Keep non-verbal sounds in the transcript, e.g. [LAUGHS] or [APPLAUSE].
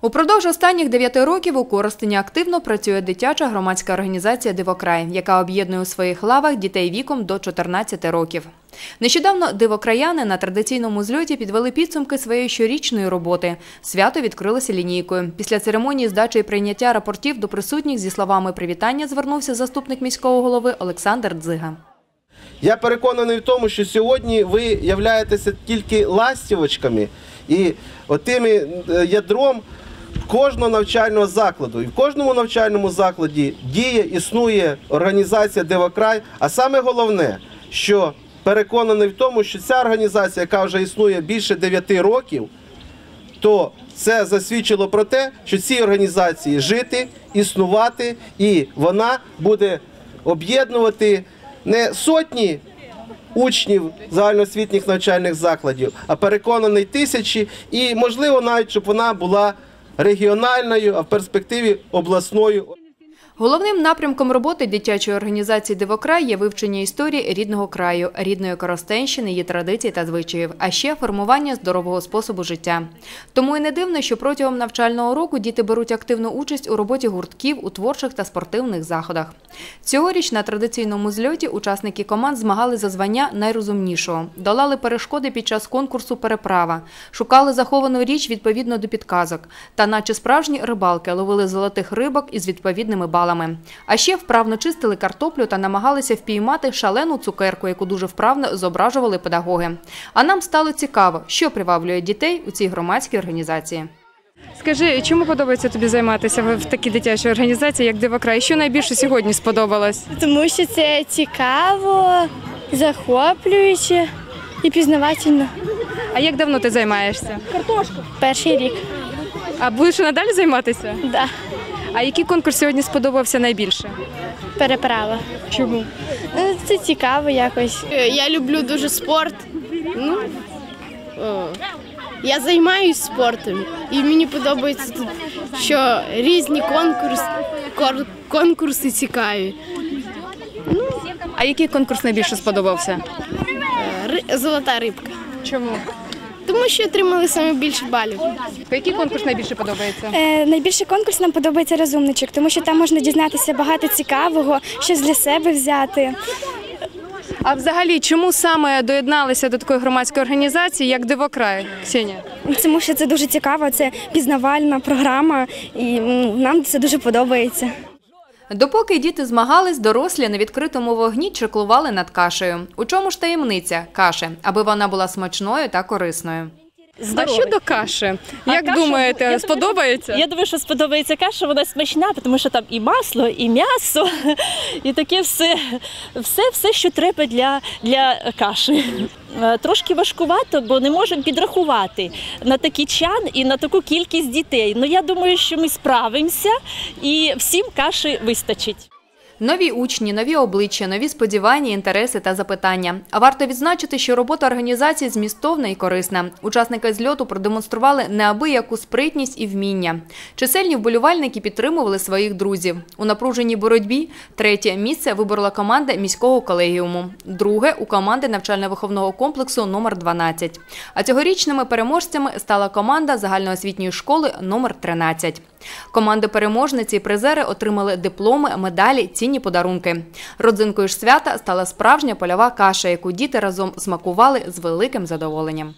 Упродовж останніх дев'яти років у Коростені активно працює дитяча громадська організація Дивокрай, яка об'єднує у своїх лавах дітей віком до 14 років. Нещодавно дивокраяни на традиційному зльоті підвели підсумки своєї щорічної роботи. Свято відкрилося лінійкою. Після церемонії здачі і прийняття рапортів до присутніх зі словами привітання звернувся заступник міського голови Олександр Дзига. Я переконаний в тому, що сьогодні ви являєтеся тільки ластівочками і отими е, ядром кожного навчального закладу. І в кожному навчальному закладі діє, існує організація Девокрай. А саме головне, що переконаний в тому, що ця організація, яка вже існує більше 9 років, то це засвідчило про те, що цій організації жити, існувати, і вона буде об'єднувати не сотні учнів загальноосвітніх навчальних закладів, а переконаний тисячі, і можливо навіть щоб вона була регіональною, а в перспективі обласною. Головним напрямком роботи дитячої організації Дивокрай є вивчення історії рідного краю, рідної Коростенщини, її традицій та звичаїв, а ще формування здорового способу життя. Тому і не дивно, що протягом навчального року діти беруть активну участь у роботі гуртків у творчих та спортивних заходах. Цьогоріч на традиційному зльоті учасники команд змагали за звання найрозумнішого, долали перешкоди під час конкурсу Переправа, шукали заховану річ відповідно до підказок, та, наче справжні рибалки, ловили золотих рибок із відповідними балами. А ще вправно чистили картоплю та намагалися впіймати шалену цукерку, яку дуже вправно зображували педагоги. А нам стало цікаво, що приваблює дітей у цій громадській організації. Скажи, чому подобається тобі займатися в такій дитячій організації, як Дивокрай? Що найбільше сьогодні сподобалось? Тому що це цікаво, захоплююче і пізнавательно. А як давно ти займаєшся? Перший рік. А будеш і надалі займатися? Да. А який конкурс сьогодні сподобався найбільше? Переправа. Чому? Ну, це цікаво якось. Е, Я люблю дуже спорт. Ну, о, я займаюся спортом, і мені подобається тут, що різні конкурс, кор- конкурси цікаві. А який конкурс найбільше сподобався? Е, ри- Золота рибка. Чому? Тому що отримали саме більше балів. Який конкурс найбільше подобається? Е, найбільший конкурс нам подобається розумничок, тому що там можна дізнатися багато цікавого, щось для себе взяти. А взагалі, чому саме доєдналися до такої громадської організації, як Дивокрай? Ксенія? Тому що це дуже цікаво, це пізнавальна програма, і ну, нам це дуже подобається. Допоки діти змагались, дорослі на відкритому вогні чеклували над кашею. У чому ж таємниця каші, аби вона була смачною та корисною? А щодо каші, як каша, думаєте, я думаю, сподобається? Я думаю, що сподобається каша, вона смачна, тому що там і масло, і м'ясо, [LAUGHS] і таке все, все, все що треба для, для каші. Е, Трошки важкувато, бо не можемо підрахувати на такий чан і на таку кількість дітей. Ну я думаю, що ми справимося і всім каші вистачить. Нові учні, нові обличчя, нові сподівання, інтереси та запитання. А варто відзначити, що робота організації змістовна і корисна. Учасники зльоту продемонстрували неабияку спритність і вміння. Чисельні вболівальники підтримували своїх друзів. У напруженій боротьбі третє місце виборола команда міського колегіуму, друге у команди навчально-виховного комплексу номер 12. А цьогорічними переможцями стала команда загальноосвітньої школи номер 13. Команди переможниці і призери отримали дипломи, медалі, цінні подарунки. Родзинкою ж свята стала справжня польова каша, яку діти разом смакували з великим задоволенням.